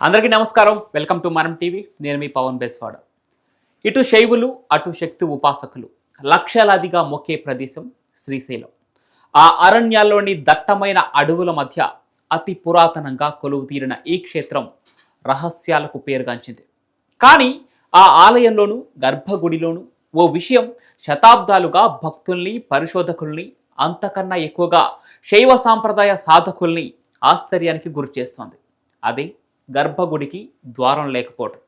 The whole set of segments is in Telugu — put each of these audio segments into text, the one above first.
అందరికీ నమస్కారం. Welcome to Manam TV. నేను మీ పవన్ బెస్వాడ. ఇటు శైవులు అటు శక్తి ఉపాసకులు. లక్షలాదిగా మొక్కే ప్రదేశం శ్రీశైలం. ఆ అరణ్యాల్లోని దట్టమైన అడవుల మధ్య అతి పురాతనంగా కొలువు తీరిన ఈ క్షేత్రం రహస్యాలకు పేరుగాంచింది. కానీ ఆ ఆలయంలోను గర్భగుడిలోనూ ఓ విషయం శతాబ్దాలుగా భక్తుల్ని పరిశోధకుల్ని అంతకన్నా ఎక్కువగా శైవ సాంప్రదాయ సాధకుల్ని ఆశ్చర్యానికి గురిచేస్తోంది. అదే గర్భగుడికి ద్వారం లేకపోవటం.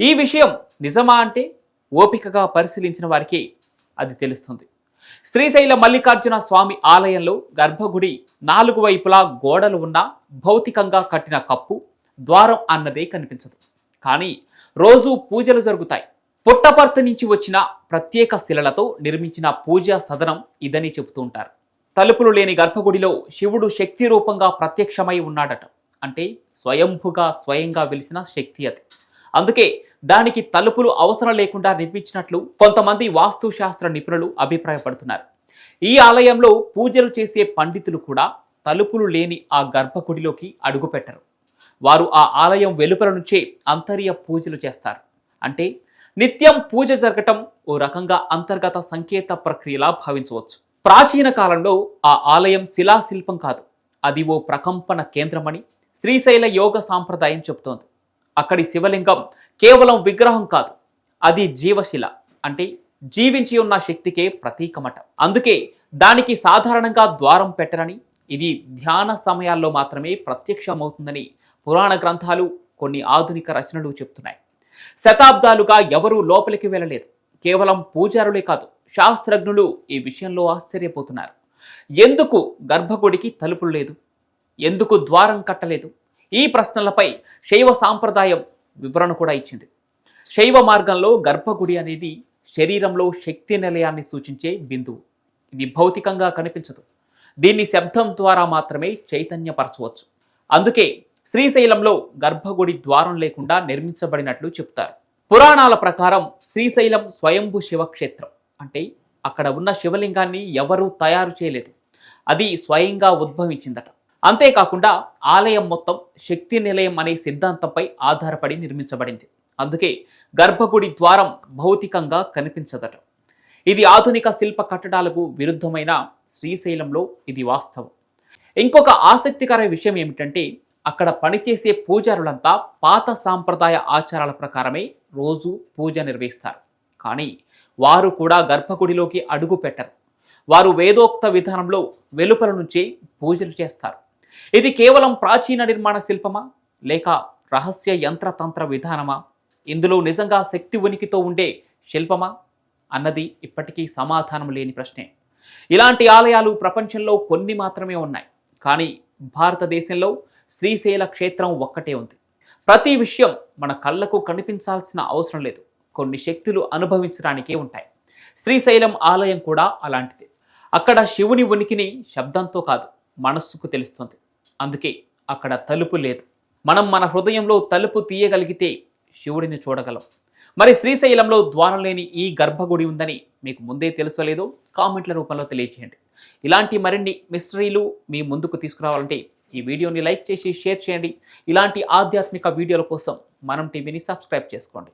ఈ విషయం నిజమా అంటే ఓపికగా పరిశీలించిన వారికి అది తెలుస్తుంది. శ్రీశైల మల్లికార్జున స్వామి ఆలయంలో గర్భగుడి నాలుగు వైపులా గోడలు ఉన్న భౌతికంగా కట్టిన కప్పు ద్వారం అన్నదే కనిపించదు. కానీ రోజు పూజలు జరుగుతాయి. పుట్టపర్తి నుంచి వచ్చిన ప్రత్యేక శిలలతో నిర్మించిన పూజా సదనం ఇదని చెబుతూ ఉంటారు. తలుపులు లేని గర్భగుడిలో శివుడు శక్తి రూపంగా ప్రత్యక్షమై ఉన్నాడట. అంటే స్వయంభుగా స్వయంగా వెలిసిన శక్తి అది. అందుకే దానికి తలుపులు అవసరం లేకుండా నిర్మించినట్లు కొంతమంది వాస్తుశాస్త్ర నిపుణులు అభిప్రాయపడుతున్నారు. ఈ ఆలయంలో పూజలు చేసే పండితులు కూడా తలుపులు లేని ఆ గర్భగుడిలోకి అడుగుపెట్టరు. వారు ఆ ఆలయం వెలుపల నుంచే అంతర్య పూజలు చేస్తారు. అంటే నిత్యం పూజ జరగటం ఓ రకంగా అంతర్గత సంకేత ప్రక్రియలా భావించవచ్చు. ప్రాచీన కాలంలో ఆ ఆలయం శిలాశిల్పం కాదు. అది ఓ ప్రకంపన కేంద్రమని శ్రీశైల యోగ సాంప్రదాయం చెబుతోంది. అక్కడి శివలింగం కేవలం విగ్రహం కాదు అది జీవశిల. అంటే జీవించి ఉన్న శక్తికే ప్రతీకమట. అందుకే దానికి సాధారణంగా ద్వారం పెట్టరని ఇది ధ్యాన సమయాల్లో మాత్రమే ప్రత్యక్షమవుతుందని పురాణ గ్రంథాలు కొన్ని ఆధునిక రచనలు చెప్తున్నాయి శతాబ్దాలుగా ఎవరూ లోపలికి వెళ్ళలేదు. కేవలం పూజారులే కాదు శాస్త్రజ్ఞులు ఈ విషయంలో ఆశ్చర్యపోతున్నారు. ఎందుకు గర్భగుడికి తలుపులు లేదు? ఎందుకు ద్వారం కట్టలేదు? ఈ ప్రశ్నలపై శైవ సాంప్రదాయం వివరణ కూడా ఇచ్చింది. శైవ మార్గంలో గర్భగుడి అనేది శరీరంలో శక్తి నిలయాన్ని సూచించే బిందువు. ఇది భౌతికంగా కనిపించదు. దీన్ని శబ్దం ద్వారా మాత్రమే చైతన్యపరచవచ్చు. అందుకే శ్రీశైలంలో గర్భగుడి ద్వారం లేకుండా నిర్మించబడినట్లు చెప్తారు. పురాణాల ప్రకారం శ్రీశైలం స్వయంభు శివక్షేత్రం. అంటే అక్కడ ఉన్న శివలింగాన్ని ఎవరూ తయారు చేయలేదు. అది స్వయంగా ఉద్భవించిందట. అంతేకాకుండా ఆలయం మొత్తం శక్తి నిలయం అనే సిద్ధాంతంపై ఆధారపడి నిర్మించబడింది. అందుకే గర్భగుడి ద్వారం భౌతికంగా కనిపించదట. ఇది ఆధునిక శిల్ప కట్టడాలకు విరుద్ధమైన శ్రీశైలంలో ఇది వాస్తవం. ఇంకొక ఆసక్తికర విషయం ఏమిటంటే అక్కడ పనిచేసే పూజారులంతా పాత సాంప్రదాయ ఆచారాల ప్రకారమే రోజు పూజ నిర్వహిస్తారు. కానీ వారు కూడా గర్భగుడిలోకి అడుగు పెట్టరు వారు వేదోక్త విధానంలో వెలుపల నుంచే పూజలు చేస్తారు. ఇది కేవలం ప్రాచీన నిర్మాణ శిల్పమా? లేక రహస్య యంత్రతంత్ర విధానమా? ఇందులో నిజంగా శక్తి ఉనికితో ఉండే శిల్పమా? అన్నది ఇప్పటికీ సమాధానం లేని ప్రశ్నే. ఇలాంటి ఆలయాలు ప్రపంచంలో కొన్ని మాత్రమే ఉన్నాయి. కానీ భారతదేశంలో శ్రీశైల క్షేత్రం ఒక్కటే ఉంది. ప్రతి విషయం మన కళ్ళకు కనిపించాల్సిన అవసరం లేదు. కొన్ని శక్తులు అనుభవించడానికే ఉంటాయి. శ్రీశైలం ఆలయం కూడా అలాంటిది. అక్కడ శివుని ఉనికిని శబ్దంతో కాదు మనస్సుకు తెలుస్తుంది. అందుకే అక్కడ తలుపు లేదు. మనం మన హృదయంలో తలుపు తీయగలిగితే శివుడిని చూడగలం. మరి శ్రీశైలంలో ద్వారం లేని ఈ గర్భగుడి ఉందని మీకు ముందే తెలుసలేదో కామెంట్ల రూపంలో తెలియచేయండి. ఇలాంటి మరిన్ని మిస్టరీలు మీ ముందుకు తీసుకురావాలంటే ఈ వీడియోని లైక్ చేసి షేర్ చేయండి. ఇలాంటి ఆధ్యాత్మిక వీడియోల కోసం మనం టీవీని సబ్స్క్రైబ్ చేసుకోండి.